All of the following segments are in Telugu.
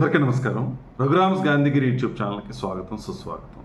అందరికీ నమస్కారం. రఘురామ్స్ గాంధీగిరి యూట్యూబ్ ఛానల్కి స్వాగతం సుస్వాగతం.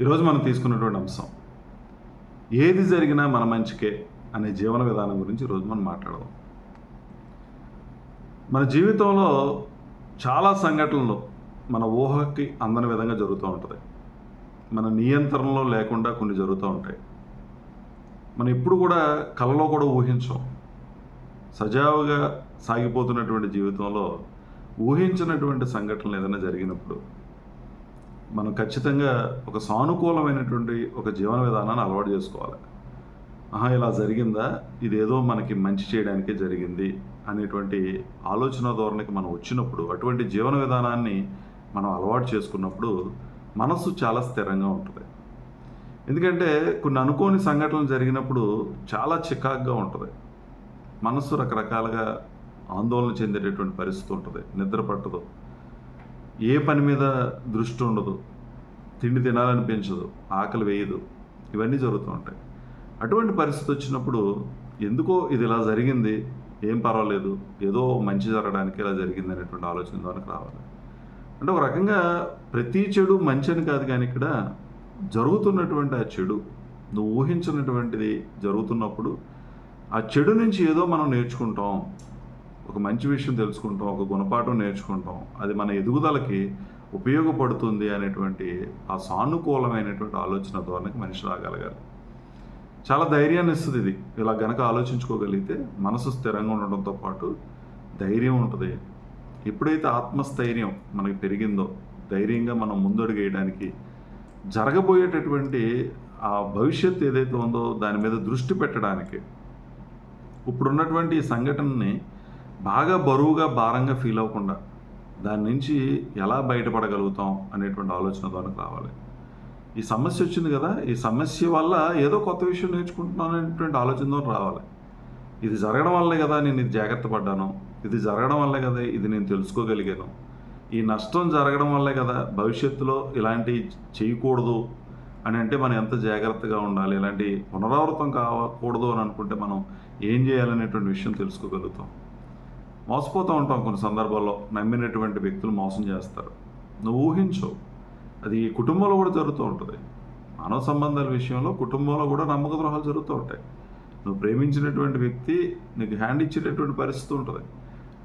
ఈరోజు మనం తీసుకున్నటువంటి అంశం ఏది జరిగినా మన మంచికే అనే జీవన విధానం గురించి ఈరోజు మనం మాట్లాడదాం. మన జీవితంలో చాలా సంఘటనలు మన ఊహకి అందని విధంగా జరుగుతూ ఉంటుంది. మన నియంత్రణలో లేకుండా కొన్ని జరుగుతూ ఉంటాయి. మనం ఎప్పుడు కూడా కలలో కూడా ఊహించం. సజావుగా సాగిపోతున్నటువంటి జీవితంలో ఊహించినటువంటి సంఘటనలు ఏదైనా జరిగినప్పుడు మనం ఖచ్చితంగా ఒక సానుకూలమైనటువంటి ఒక జీవన విధానాన్ని అలవాటు చేసుకోవాలి. ఆహా ఇలా జరిగిందా? ఇదేదో మనకి మంచి చేయడానికే జరిగింది అనేటువంటి ఆలోచన ధోరణికి మనం వచ్చినప్పుడు అటువంటి జీవన విధానాన్ని మనం అలవాటు చేసుకున్నప్పుడు మనస్సు చాలా స్థిరంగా ఉంటుంది. ఎందుకంటే కొన్ని అనుకోని సంఘటనలు జరిగినప్పుడు చాలా చికాగ్గా ఉంటుంది. మనస్సు రకరకాలుగా ఆందోళన చెందేటటువంటి పరిస్థితి ఉంటుంది నిద్ర పట్టదు. ఏ పని మీద దృష్టి ఉండదు తిండి తినాలనిపించదు ఆకలి వేయదు ఇవన్నీ జరుగుతూ ఉంటాయి. అటువంటి పరిస్థితి వచ్చినప్పుడు ఎందుకో ఇది ఇలా జరిగింది ఏం పర్వాలేదు ఏదో మంచి జరగడానికి ఇలా జరిగింది అనేటువంటి ఆలోచన ద్వారా రావాలి. అంటే ఒక రకంగా ప్రతి చెడు మంచి అని కాదు కానీ ఇక్కడ జరుగుతున్నటువంటి ఆ చెడు నువ్వు ఊహించినటువంటిది జరుగుతున్నప్పుడు ఆ చెడు నుంచి ఏదో మనం నేర్చుకుంటాం ఒక మంచి విషయం తెలుసుకుంటాం ఒక గుణపాఠం నేర్చుకుంటాం. అది మన ఎదుగుదలకి ఉపయోగపడుతుంది అనేటువంటి ఆ సానుకూలమైనటువంటి ఆలోచన ధోరణికి మనిషి రాగలగాలి. చాలా ధైర్యాన్ని ఇస్తుంది ఇది. ఇలా గనక ఆలోచించుకోగలిగితే మనసు స్థిరంగా ఉండడంతో పాటు ధైర్యం ఉంటుంది. ఎప్పుడైతే ఆత్మస్థైర్యం మనకి పెరిగిందో ధైర్యంగా మనం ముందడుగు వేయడానికి జరగబోయేటటువంటి ఆ భవిష్యత్ ఏదైతే ఉందో దాని మీద దృష్టి పెట్టడానికి ఇప్పుడున్నటువంటి ఈ సంఘటనని బాగా బరువుగా భారంగా ఫీల్ అవ్వకుండా దాని నుంచి ఎలా బయటపడగలుగుతాం అనేటువంటి ఆలోచన ద్వారా రావాలి. ఈ సమస్య వచ్చింది కదా ఈ సమస్య వల్ల ఏదో కొత్త విషయం నేర్చుకుంటున్నాను అనేటువంటి ఆలోచన ద్వారా రావాలి. ఇది జరగడం వల్లే కదా నేను ఇది జాగ్రత్త పడ్డాను ఇది జరగడం వల్లే కదా ఇది నేను తెలుసుకోగలిగాను. ఈ నష్టం జరగడం వల్లే కదా భవిష్యత్తులో ఇలాంటి చేయకూడదు అని అంటే మనం ఎంత జాగ్రత్తగా ఉండాలి ఇలాంటి పునరావృతం కావకూడదు అని అనుకుంటే మనం ఏం చేయాలనేటువంటి విషయం తెలుసుకోగలుగుతాం. మోసపోతూ ఉంటాం కొన్ని సందర్భాల్లో. నమ్మినటువంటి వ్యక్తులు మోసం చేస్తారు. నువ్వు ఊహించవు అది కుటుంబంలో కూడా జరుగుతూ ఉంటుంది. మానవ సంబంధాల విషయంలో కుటుంబంలో కూడా నమ్మక ద్రోహాలు జరుగుతూ ఉంటాయి. నువ్వు ప్రేమించినటువంటి వ్యక్తి నీకు హ్యాండ్ ఇచ్చేటటువంటి పరిస్థితి ఉంటుంది.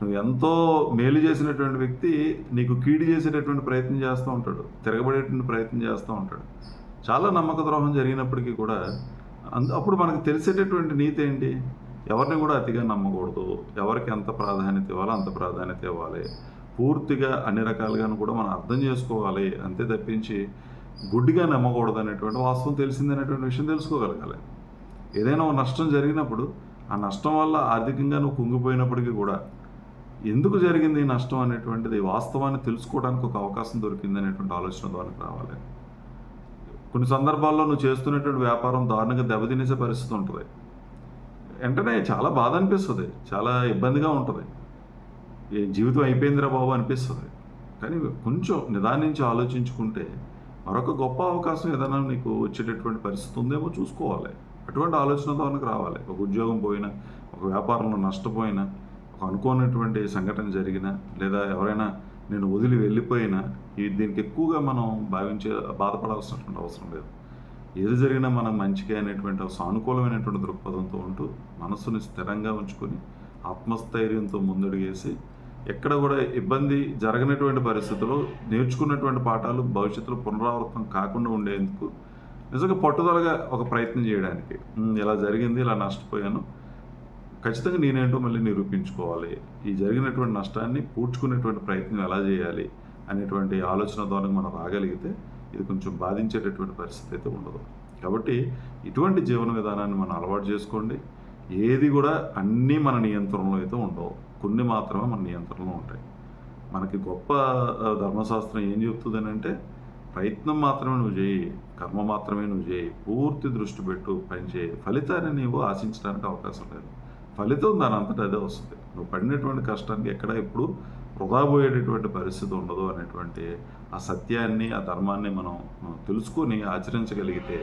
నువ్వు ఎంతో మేలు చేసినటువంటి వ్యక్తి నీకు కీడు చేసేటటువంటి ప్రయత్నం చేస్తూ ఉంటాడు. తిరగబడేటువంటి ప్రయత్నం చేస్తూ ఉంటాడు. చాలా నమ్మక ద్రోహం జరిగినప్పటికీ కూడా అందు అప్పుడు మనకు తెలిసేటటువంటి నీతి ఏంటి? ఎవరిని కూడా అతిగా నమ్మకూడదు. ఎవరికి ఎంత ప్రాధాన్యత ఇవ్వాలో అంత ప్రాధాన్యత ఇవ్వాలి. పూర్తిగా అన్ని రకాలుగాను కూడా మనం అర్థం చేసుకోవాలి. అంతే తప్పించి గుడ్డిగా నమ్మకూడదు అనేటువంటి వాస్తవం తెలిసిందనేటువంటి విషయం తెలుసుకోగలగాలి. ఏదైనా ఒక నష్టం జరిగినప్పుడు ఆ నష్టం వల్ల ఆర్థికంగా నువ్వు కుంగిపోయినప్పటికీ కూడా ఎందుకు జరిగింది ఈ నష్టం అనేటువంటిది వాస్తవాన్ని తెలుసుకోవడానికి ఒక అవకాశం దొరికింది అనేటువంటి ఆలోచన ద్వారా రావాలి. కొన్ని సందర్భాల్లో నువ్వు చేస్తున్నటువంటి వ్యాపారం దారుణంగా దెబ్బతినేసే పరిస్థితి ఉంటుంది. వెంటనే చాలా బాధ అనిపిస్తుంది. చాలా ఇబ్బందిగా ఉంటుంది. ఏ జీవితం అయిపోయిందిరా బాబు అనిపిస్తుంది. కానీ కొంచెం నిదానించి ఆలోచించుకుంటే మరొక గొప్ప అవకాశం ఏదైనా నీకు వచ్చేటటువంటి పరిస్థితి ఉందేమో చూసుకోవాలి. అటువంటి ఆలోచనతో మనకు రావాలి. ఒక ఉద్యోగం పోయినా ఒక వ్యాపారంలో నష్టపోయినా ఒక అనుకోనటువంటి సంఘటన జరిగినా లేదా ఎవరైనా నేను వదిలి వెళ్ళిపోయినా ఈ దీనికి ఎక్కువగా మనం భావించే బాధపడాల్సినటువంటి అవసరం లేదు. ఏది జరిగినా మనం మంచిగా అనేటువంటి సానుకూలమైనటువంటి దృక్పథంతో ఉంటూ మనసుని స్థిరంగా ఉంచుకొని ఆత్మస్థైర్యంతో ముందడుగేసి ఎక్కడ కూడా ఇబ్బంది జరగనటువంటి పరిస్థితుల్లో నేర్చుకున్నటువంటి పాఠాలు భవిష్యత్తులో పునరావృతం కాకుండా ఉండేందుకు నిజంగా పట్టుదలగా ఒక ప్రయత్నం చేయడానికి. ఇలా జరిగింది ఇలా నష్టపోయాను. ఖచ్చితంగా నేనేంటో మళ్ళీ నిరూపించుకోవాలి. ఈ జరిగినటువంటి నష్టాన్ని పూడ్చుకునేటువంటి ప్రయత్నం ఎలా చేయాలి? అనేటువంటి ఆలోచన ద్వారా మనం రాగలిగితే ఇది కొంచెం బాధించేటటువంటి పరిస్థితి అయితే ఉండదు. కాబట్టి ఇటువంటి జీవన విధానాన్ని మనం అలవాటు చేసుకోండి. ఏది కూడా అన్నీ మన నియంత్రణలో అయితే ఉండవు. కొన్ని మాత్రమే మన నియంత్రణలో ఉంటాయి. మనకి గొప్ప ధర్మశాస్త్రం ఏం చెప్తుంది అంటే ప్రయత్నం మాత్రమే నువ్వు చేయి కర్మ మాత్రమే నువ్వు చేయి పూర్తి దృష్టి పెట్టు పని చేయి. ఫలితాన్ని నీవు ఆశించడానికి అవకాశం లేదు. ఫలితం దాని అంతటా అదే వస్తుంది. నువ్వు పడినటువంటి కష్టానికి ఎక్కడ ఎప్పుడు వృధా పోయేటటువంటి పరిస్థితి ఉండదు అనేటువంటి ఆ సత్యాన్ని ఆ ధర్మాన్ని మనం తెలుసుకొని ఆచరించగలిగితే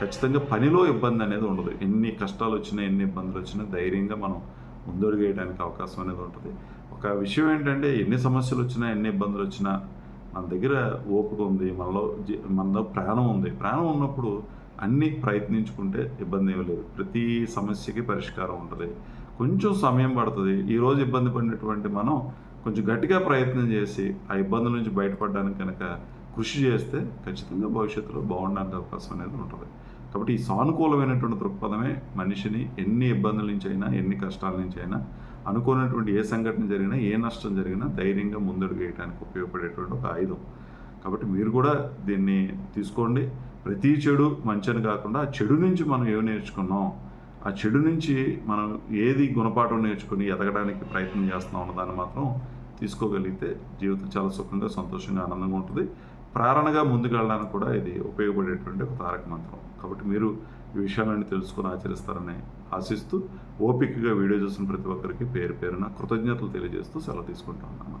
ఖచ్చితంగా పనిలో ఇబ్బంది అనేది ఉండదు. ఎన్ని కష్టాలు వచ్చినా ఎన్ని ఇబ్బందులు వచ్చినా ధైర్యంగా మనం ముందడుగేయడానికి అవకాశం అనేది ఉంటుంది. ఒక విషయం ఏంటంటే ఎన్ని సమస్యలు వచ్చినా ఎన్ని ఇబ్బందులు వచ్చినా మన దగ్గర ఓపిక ఉంది. మనలో మనలో ప్రాణం ఉంది. ప్రాణం ఉన్నప్పుడు అన్నీ ప్రయత్నించుకుంటే ఇబ్బంది ఏమీ లేదు. ప్రతి సమస్యకి పరిష్కారం ఉంటుంది. కొంచెం సమయం పడుతుంది. ఈరోజు ఇబ్బంది పడినటువంటి మనం కొంచెం గట్టిగా ప్రయత్నం చేసి ఆ ఇబ్బందుల నుంచి బయటపడడానికి కనుక కృషి చేస్తే ఖచ్చితంగా భవిష్యత్తులో బాగుండడానికి అవకాశం అనేది ఉంటుంది. కాబట్టి ఈ సానుకూలమైనటువంటి దృక్పథమే మనిషిని ఎన్ని ఇబ్బందుల నుంచి అయినా ఎన్ని కష్టాల నుంచి అయినా అనుకోనటువంటి ఏ సంఘటన జరిగినా ఏ నష్టం జరిగినా ధైర్యంగా ముందడుగు వేయడానికి ఉపయోగపడేటువంటి ఒక ఆయుధం. కాబట్టి మీరు కూడా దీన్ని తీసుకోండి. ప్రతి చెడు మంచిని కాకుండా ఆ చెడు నుంచి మనం ఏం నేర్చుకున్నాం? ఆ చెడు నుంచి మనం ఏది గుణపాఠం నేర్చుకుని ఎదగడానికి ప్రయత్నం చేస్తున్నాం అన్న దాన్ని మాత్రం తీసుకోగలిగితే జీవితం చాలా సుఖంగా సంతోషంగా ఆనందంగా ఉంటుంది. ప్రేరణగా ముందుకెళ్ళడానికి కూడా ఇది ఉపయోగపడేటువంటి ఒక తారక మంత్రం. కాబట్టి మీరు ఈ విషయాలన్నీ తెలుసుకుని ఆచరిస్తారని ఆశిస్తూ ఓపికగా వీడియో చూసిన ప్రతి ఒక్కరికి పేరు పేరున కృతజ్ఞతలు తెలియజేస్తూ సెలవు తీసుకుంటా ఉన్నాను